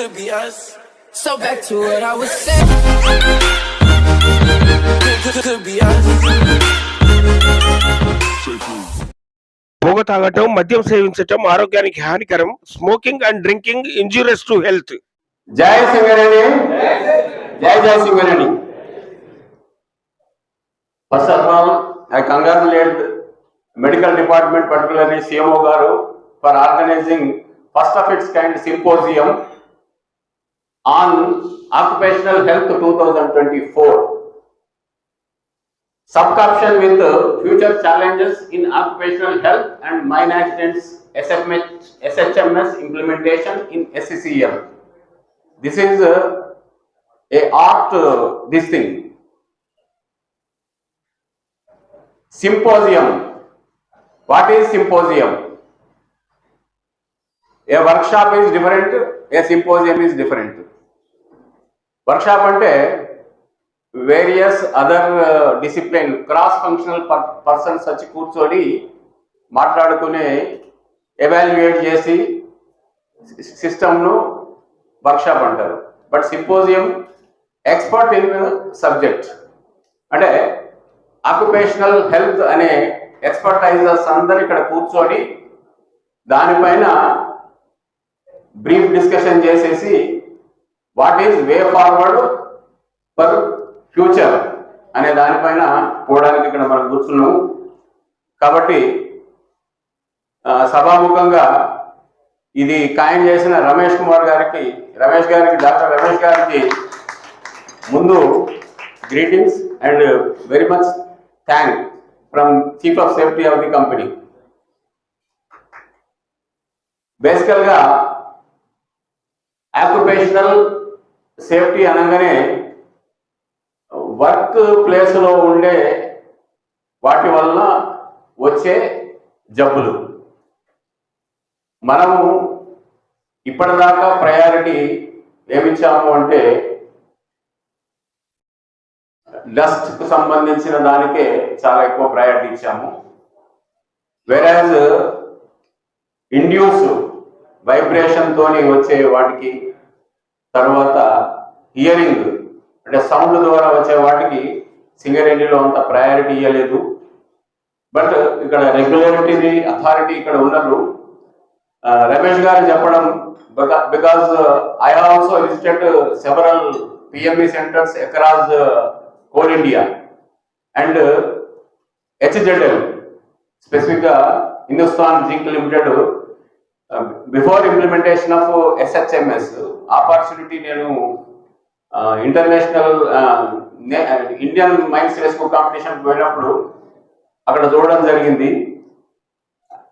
could be us. So back to what I was saying. Could, be us. పొగ తాగటం మద్యం సేవించటం ఆరోగ్యానికి హానికరం smoking and drinking injurious to health Jaya Singareni Jaya Jaya Singareni first of all I congratulate medical department particularly CMO గారు for organizing first of its kind symposium on occupational health 2024. Subcaption with uh, future challenges in occupational health and mine accidents SHMS implementation in SCCM. This is uh, a art, uh, this thing. Symposium. What is symposium? A workshop is different, a symposium is different. Workshop అంటే various other discipline cross functional persons వచ్చి కూర్చొని మాట్లాడుకునే evaluate చేసి సిస్టమ్ను workshop అంటారు. But symposium expert in subject. అంటే occupational health అనే expertisers అందరు ఇక్కడ కూర్చొని దానిపైన బ్రీఫ్ డిస్కషన్ చేసేసి what is way forward for future అనే దానిపైన పోవడానికి ఇక్కడ మనం కూర్చున్నాము. కాబట్టి సభాముఖంగా ఇది ఖాయం చేసిన రమేష్ కుమార్ గారికి రమేష్ గారికి డాక్టర్ రమేష్ గారికి ముందు greetings and very much thank from chief of safety of the company. బేసికల్గా ఆక్యుపేషనల్ సేఫ్టీ అనగానే వర్క్ ప్లేస్లో ఉండే వాటి వలన వచ్చే జబ్బులు. మనము ఇప్పటిదాకా ప్రయారిటీ ఏమిచ్చాము అంటే డస్ట్కు సంబంధించిన దానికే చాలా ఎక్కువ ప్రయారిటీ ఇచ్చాము. వెరాజ్ ఇండ్యూస్ వైబ్రేషన్తోని వచ్చే వాటికి తర్వాత హియరింగ్ అంటే సౌండ్ ద్వారా వచ్చే వాటికి సింగరేణిలో అంత ప్రయారిటీ ఇవ్వలేదు బట్ ఇక్కడ రెగ్యులేటరీ అథారిటీ ఇక్కడ ఉన్నారు రమేష్ గారు చెప్పడం because I also visited several PME centres across Coal India and HZL స్పెసిఫిక్గా Hindustan Zinc Limited before implementation of SHMS opportunity నేను international Indian mine rescue competition పోయినప్పుడు అక్కడ చూడడం జరిగింది.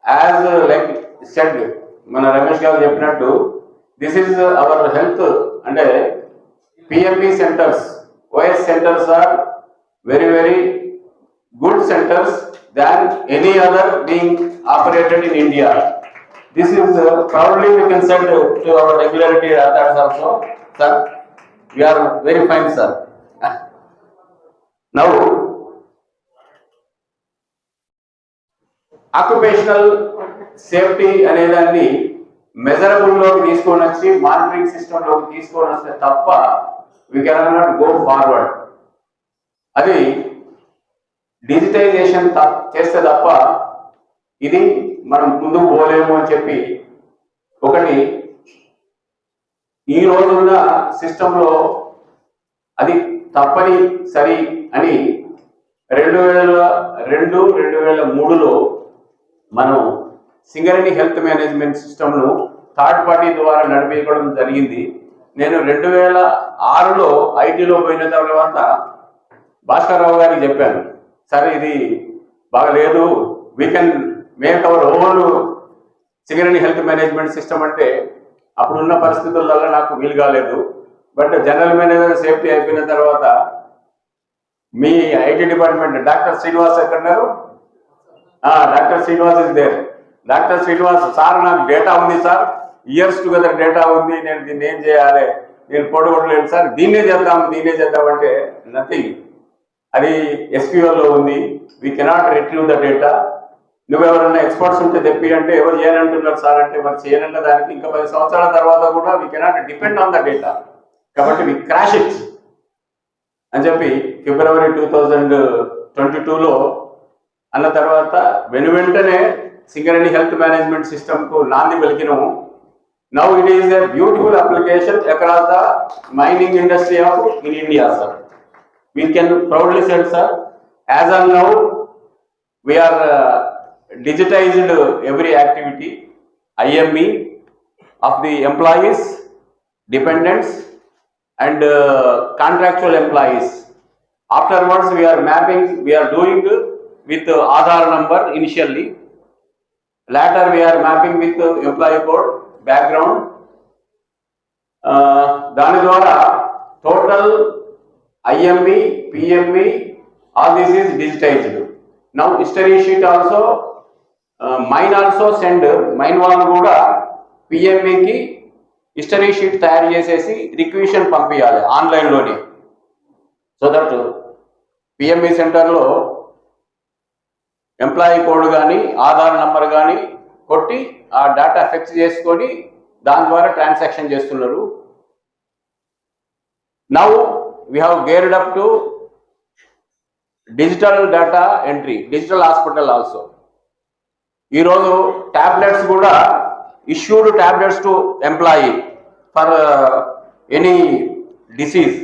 యాజ్ లైక్ సెడ్ మన రమేష్ గారు చెప్పినట్టు దిస్ ఇస్ అవర్ హెల్త్ అంటే PMP centres YS centres are very very good centres than any other being operated in India this is proudly you can regularity also, are very are very fine, sir. Now, occupational safety అనేదాన్ని మెజరబుల్లోకి తీసుకొని వచ్చి monitoring సిస్టమ్లోకి తీసుకొని వస్తే తప్ప we can not go forward అది digitization చేస్తే తప్ప ఇది మనం ముందుకు పోలేము అని చెప్పి ఒకటి ఈ రోజున్న సిస్టంలో అది తప్పని సరి అని రెండు వేల రెండు రెండు వేల మూడులో మనం సింగరేణి హెల్త్ మేనేజ్మెంట్ సిస్టమ్ను థర్డ్ పార్టీ ద్వారా నడిపించడం జరిగింది. నేను రెండు వేల ఆరులో ఐటీలో పోయిన తర్వాత భాస్కర్రావు గారికి చెప్పాను సరే ఇది బాగలేదు. We can make our own Singareni health management system అంటే అప్పుడున్న పరిస్థితులలో నాకు వీలు కాలేదు. బట్ జనరల్ మేనేజర్ సేఫ్టీ అయిపోయిన తర్వాత మీ ఐటీ డిపార్ట్మెంట్ డాక్టర్ శ్రీనివాస్ ఎక్కడున్నారు? Doctor Srinivas is there doctor Srinivas sir నాకు డేటా ఉంది సార్. ఇయర్స్ టుగెదర్ డేటా ఉంది. నేను దీన్ని ఏం చేయాలి? నేను పొడగొట్టలేను సార్. దీన్నే చేద్దాం దీన్నే చేద్దాం అంటే నథింగ్ అది ఎస్పీఓలో ఉంది. We cannot retrieve the data నువ్వు ఎవరైనా ఎక్స్పర్ట్స్ ఉంటే తెప్పి అంటే ఎవరు చేయాలంటున్నారు సార్? అంటే మరి చేయనంటే దానికి ఇంకా పది సంవత్సరాల తర్వాత కూడా we cannot depend on the data కాబట్టి వి క్రాష్ ఇట్ అని చెప్పి ఫిబ్రవరి టూ థౌజండ్ ట్వంటీ టూలో అన్న తర్వాత వెను వెంటనే సింగరేణి హెల్త్ మేనేజ్మెంట్ సిస్టమ్కు నాంది పలికినాము. Now it is a beautiful application across the mining industry of in India sir we can proudly set sir as on now we are digitized every activity IME of the employees, dependents, and uh, contractual employees. Afterwards, we are mapping, we are doing with uh, Aadhaar number initially. Later, we are mapping with uh, employee code, background. Uh, దాని ద్వారా total IME PME all this is digitised now history sheet also Mine also send mine వాళ్ళు కూడా పిఎంఈకి history sheet తయారు చేసేసి requisition పంపించాలి ఆన్లైన్లోనే so that PME సెంటర్లో ఎంప్లాయీ కోడ్ కానీ ఆధార్ నంబర్ కానీ కొట్టి ఆ డేటా ఫిక్స్ చేసుకొని దాని ద్వారా ట్రాన్సాక్షన్ చేస్తున్నారు. Now we have geared up to digital data entry digital hospital also ఈరోజు ట్యాబ్లెట్స్ కూడా issued tablets to employee for any disease.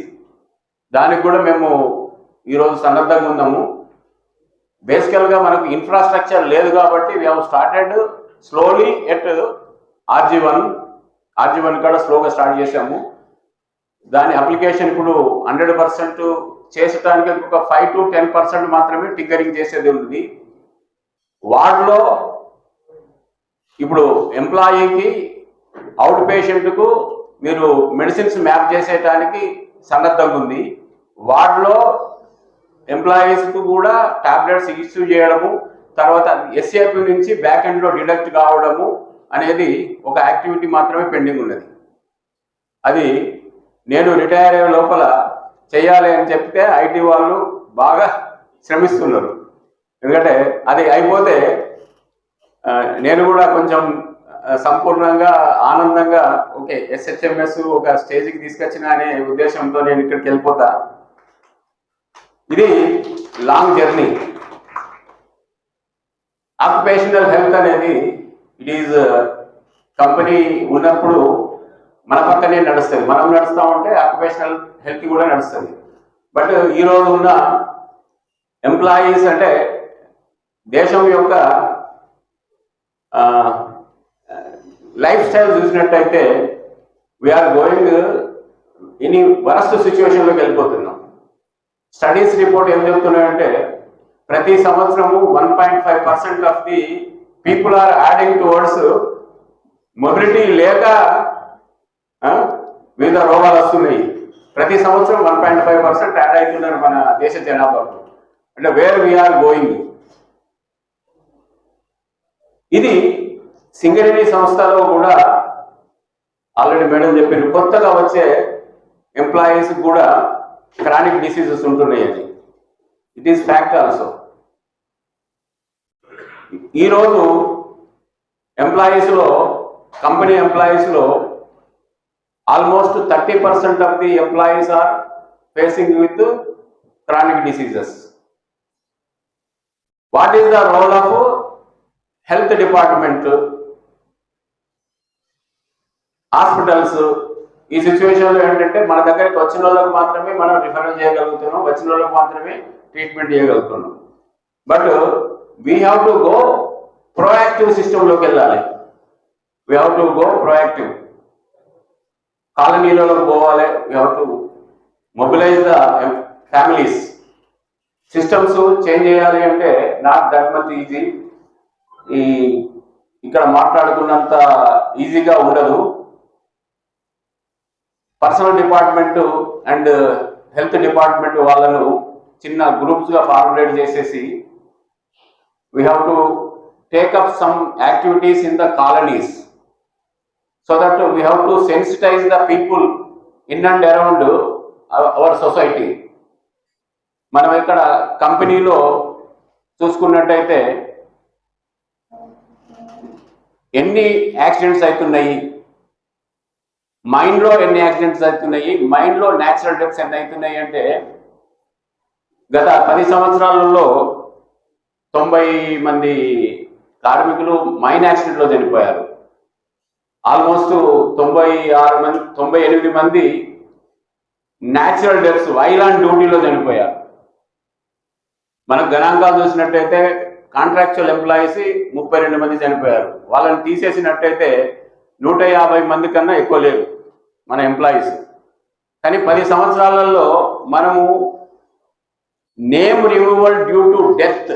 దానికి కూడా మేము ఈరోజు సన్నద్ధంగా ఉన్నాము. బేసికల్గా మనకు ఇన్ఫ్రాస్ట్రక్చర్ లేదు కాబట్టి we have started slowly at RG one. RG one కూడా స్లోగా స్టార్ట్ చేసాము దాని అప్లికేషన్ ఇప్పుడు హండ్రెడ్ పర్సెంట్ చేసడానికి ఒక ఫైవ్ టు టెన్ పర్సెంట్ మాత్రమే టిగ్గరింగ్ చేసేది ఉంది. వార్డులో ఇప్పుడు ఎంప్లాయీకి అవుట్ పేషెంట్కు మీరు మెడిసిన్స్ మ్యాప్ చేసేయటానికి సన్నద్ధంగా ఉంది. వార్డులో ఎంప్లాయీస్కు కూడా టాబ్లెట్స్ ఇష్యూ చేయడము తర్వాత ఎస్ఏపి నుంచి బ్యాక్ ఎండ్లో డిడక్ట్ కావడము అనేది ఒక యాక్టివిటీ మాత్రమే పెండింగ్ ఉన్నది. అది నేను రిటైర్ అయ్యే లోపల చేయాలి అని చెప్తే ఐటీ వాళ్ళు బాగా శ్రమిస్తున్నారు. ఎందుకంటే అది అయిపోతే నేను కూడా కొంచెం సంపూర్ణంగా ఆనందంగా ఓకే ఎస్హెచ్ఎంఎస్ ఒక స్టేజ్కి తీసుకొచ్చిన అనే ఉద్దేశంతో నేను ఇక్కడికి వెళ్ళిపోతా. ఇది లాంగ్ జర్నీ. ఆక్యుపేషనల్ హెల్త్ అనేది ఇట్ ఈజ్ కంపెనీ ఉన్నప్పుడు మన పక్కనే నడుస్తుంది. మనం నడుస్తూ ఉంటే ఆక్యుపేషనల్ హెల్త్ కూడా నడుస్తుంది. బట్ ఈరోజు ఉన్న ఎంప్లాయీస్ అంటే దేశం యొక్క లైఫ్ స్టైల్ చూసినట్టయితే వీఆర్ గోయింగ్ ఇన్ని వరస్ట్ సిచ్యువేషన్లోకి వెళ్ళిపోతున్నాం. స్టడీస్ రిపోర్ట్ ఏం చెప్తున్నాయంటే ప్రతి సంవత్సరము one point five percent of the people are adding towards mobility లేక వివిధ రోగాలు వస్తున్నాయి. ప్రతి సంవత్సరం one point five percent add అవుతున్నారు మన దేశ జనాభాకు. అంటే వేర్ వీఆర్ గోయింగ్ ఇది సింగరేణి సంస్థలో కూడా ఆల్రెడీ మేడం చెప్పారు కొత్తగా వచ్చే ఎంప్లాయీస్ కూడా క్రానిక్ డిసీజెస్ ఉంటున్నాయి అది. ఇట్ ఈస్ ఫ్యాక్ట్ ఆల్సో ఈరోజు ఎంప్లాయీస్లో company ఎంప్లాయీస్లో almost thirty percent of the employees are facing with chronic diseases what is the role of health department hospitals ఈ సిచ్యువేషన్లో ఏంటంటే మన దగ్గరికి వచ్చిన వాళ్ళకి మాత్రమే మనం రిఫరల్ చేయగలుగుతున్నాం వచ్చిన వాళ్ళకి మాత్రమే ట్రీట్మెంట్ చేయగలుగుతున్నాం. But we have to go proactive సిస్టంలోకి వెళ్ళాలి. We have to go proactive కాలనీలలోకి పోవాలి. We have to mobilize the families systems change చేయాలి అంటే నాట్ దట్ మచ్ ఈజీ ఈ ఇక్కడ మాట్లాడుకున్నంత ఈజీగా ఉండదు. Personal department and health department వాళ్ళను చిన్న గ్రూప్స్గా ఫార్ములేట్ చేసేసి we have to take up some activities in the colonies so that we have to sensitize the people in and around our society మనం ఇక్కడ కంపెనీలో చూసుకున్నట్టయితే ఎన్ని యాక్సిడెంట్స్ అవుతున్నాయి? మైండ్లో ఎన్ని యాక్సిడెంట్స్ అవుతున్నాయి? మైండ్లో న్యాచురల్ డెత్స్ ఎన్ని అవుతున్నాయి అంటే గత పది సంవత్సరాలలో తొంభై మంది కార్మికులు మైన్ యాక్సిడెంట్లో చనిపోయారు. ఆల్మోస్ట్ తొంభై ఆరు మంది తొంభై ఎనిమిది మంది న్యాచురల్ డెత్స్ వైలాండ్ డ్యూటీలో చనిపోయారు. మనం గణాంకాలు చూసినట్టయితే కాంట్రాక్చువల్ ఎంప్లాయీస్ ముప్పై రెండు మంది చనిపోయారు. వాళ్ళని తీసేసినట్టయితే నూట యాభై మంది కన్నా ఎక్కువ లేరు మన ఎంప్లాయీస్. కానీ పది సంవత్సరాలలో మనము name removal due to death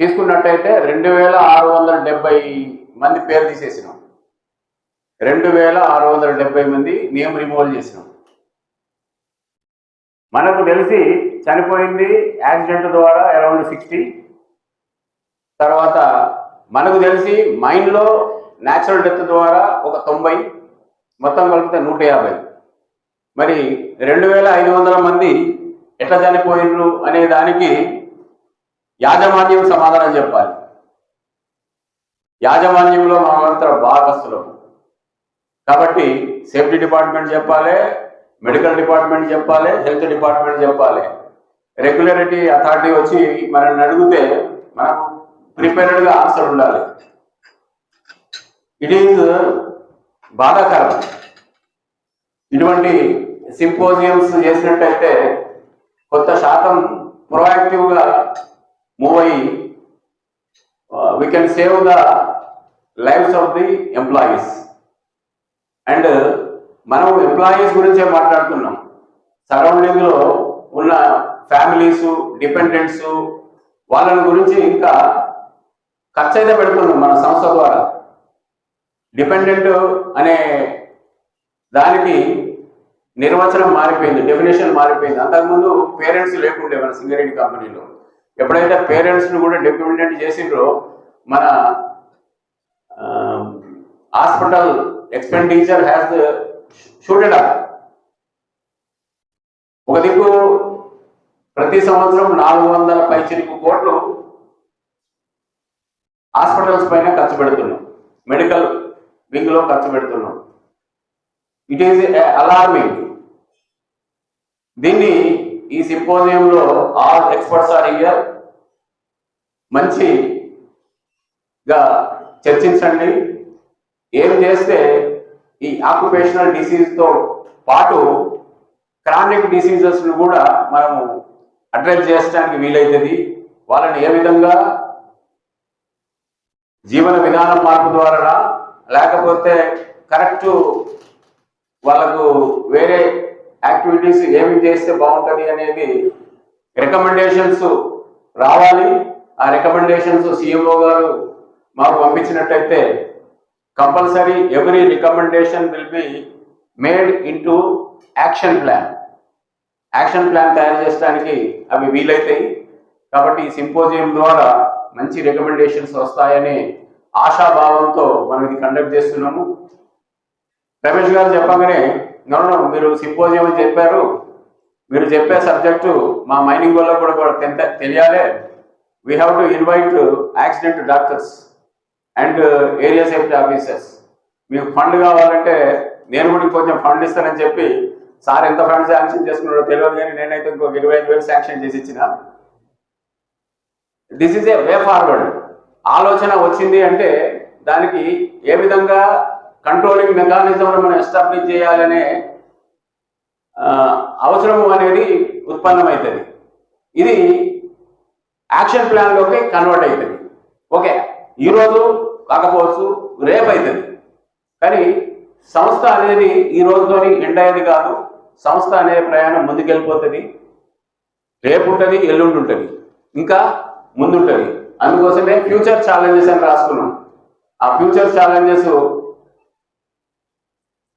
తీసుకున్నట్టయితే రెండు వేల ఆరు వందల డెబ్బై మంది పేరు తీసేసినాం. రెండు వేల ఆరు వందల డెబ్బై మంది నేమ్ రిమూవల్ చేసినాం. మనకు తెలిసి చనిపోయింది యాక్సిడెంట్ ద్వారా అరౌండ్ సిక్స్టీ తర్వాత మనకు తెలిసి మైండ్లో న్యాచురల్ డెత్ ద్వారా ఒక తొంభై మొత్తం కలిపితే నూట యాభై. మరి రెండు వేల ఐదు వందల మంది ఎట్లా చనిపోయినరు అనే దానికి యాజమాన్యం సమాధానం చెప్పాలి. యాజమాన్యంలో మనమంతా భాగస్థులం. కాబట్టి సేఫ్టీ డిపార్ట్మెంట్ చెప్పాలి మెడికల్ డిపార్ట్మెంట్ చెప్పాలి హెల్త్ డిపార్ట్మెంట్ చెప్పాలి. రెగ్యులరిటీ అథారిటీ వచ్చి మనల్ని అడిగితే మనం ప్రిపేర్డ్గా ఆన్సర్ ఉండాలి. ఇట్ ఈజ్ బాధాకరం. ఇటువంటి సింపోజియమ్స్ చేసినట్టయితే కొత్త శాతం ప్రొయాక్టివ్గా మూవ్ అయ్యి we can save the lives of the employees and మనం ఎంప్లాయీస్ గురించే మాట్లాడుతున్నాం. సరౌండింగ్లో ఉన్న ఫ్యామిలీస్ డిపెండెంట్స్ వాళ్ళని గురించి ఇంకా ఖర్చు అయితే పెడుతున్నాం మన సంస్థ ద్వారా. డిపెండెంట్ అనే దానికి నిర్వచనం మారిపోయింది డెఫినేషన్ మారిపోయింది. అంతకుముందు పేరెంట్స్ లేకుండే మన సింగరేణి కంపెనీలో. ఎప్పుడైతే పేరెంట్స్ని కూడా డిపెండెంట్ చేసిండ్రో మన hospital expenditure has shooted up. ఒక దిక్కు ప్రతి సంవత్సరం నాలుగు వందల పైచిలుకు కోట్లు హాస్పిటల్స్ పైన ఖర్చు పెడుతున్నాం. మెడికల్ వింగ్లో ఖర్చు పెడుతున్నాం. ఇట్ ఈజ్ అలార్మింగ్ దీన్ని ఈ సింపోజియంలో ఆల్ ఎక్స్పర్ట్స్ ఆర్ ఇయర్ మంచిగా చర్చించండి. ఏం చేస్తే ఈ ఆక్యుపేషనల్ డిసీజ్తో పాటు క్రానిక్ డిసీజెస్ను కూడా మనము అడ్రస్ చేయడానికి వీలవుతుంది వాళ్ళని ఏ విధంగా జీవన విధానం మార్పు ద్వారా లేకపోతే కరెక్ట్ వాళ్ళకు వేరే యాక్టివిటీస్ ఏమి చేస్తే బాగుంటుంది అనేది రికమెండేషన్స్ రావాలి. ఆ రికమెండేషన్స్ సీఎంఓ గారు మాకు పంపించినట్టయితే compulsory every recommendation will be made into action plan. Action plan తయారు చేయడానికి అవి వీలైతాయి. కాబట్టి ఈ సింపోజియం ద్వారా మంచి రికమెండేషన్స్ వస్తాయనే ఆశాభావంతో మనం ఇది కండక్ట్ చేస్తున్నాము. రమేష్ గారు చెప్పగానే నన్ను మీరు సింపోజియం అని చెప్పారు. మీరు చెప్పే సబ్జెక్టు మా మైనింగ్ వల్ల కూడా కూడా తెంత- తెలియాలి. We have to invite accident doctors and area safety officers మీకు ఫండ్ కావాలంటే నేను కూడా కొంచెం ఫండ్ ఇస్తానని చెప్పి సార్ ఎంత ఫండ్ శాంక్షన్ చేసుకున్నాడో తెలియదు కానీ నేనైతే ఇంకొక ఇరవై ఐదు వేలు శాంక్షన్ చేసి ఇచ్చిన. This is a way forward ఆలోచన వచ్చింది అంటే దానికి ఏ విధంగా కంట్రోలింగ్ మెకానిజం మనం ఎస్టాబ్లిష్ చేయాలనే అవసరము అనేది ఉత్పన్నమవుతుంది. ఇది యాక్షన్ ప్లాన్లోకి కన్వర్ట్ అవుతుంది. ఓకే ఈరోజు కాకపోవచ్చు రేపు అవుతుంది. కానీ సంస్థ అనేది ఈ రోజుతోని ఎండ్ అయ్యేది కాదు. సంస్థ అనే ప్రయాణం ముందుకెళ్ళిపోతుంది. రేపు ఉంటుంది ఎల్లుండి ఉంటుంది. ఇంకా ముందుంటుంది. అందుకోసమే ఫ్యూచర్ ఛాలెంజెస్ అని రాసుకున్నాం. ఆ ఫ్యూచర్ ఛాలెంజెస్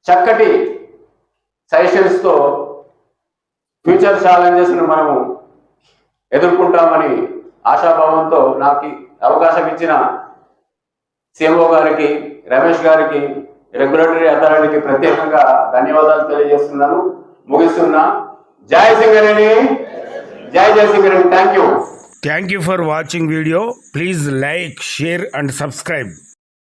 చక్కటి సజెషన్స్తో ఫ్యూచర్ ఛాలెంజెస్ను మనము ఎదుర్కొంటామని ఆశాభావంతో నాకు అవకాశం ఇచ్చిన సీఎంఓ గారికి రమేష్ గారికి రెగ్యులేటరీ అథారిటీకి ప్రత్యేకంగా ధన్యవాదాలు తెలియజేస్తున్నాను. ముగిస్తున్నా. జై సింగరేణి. జై జై Singareni. Thank you Thank you for watching video. Please like, share and subscribe.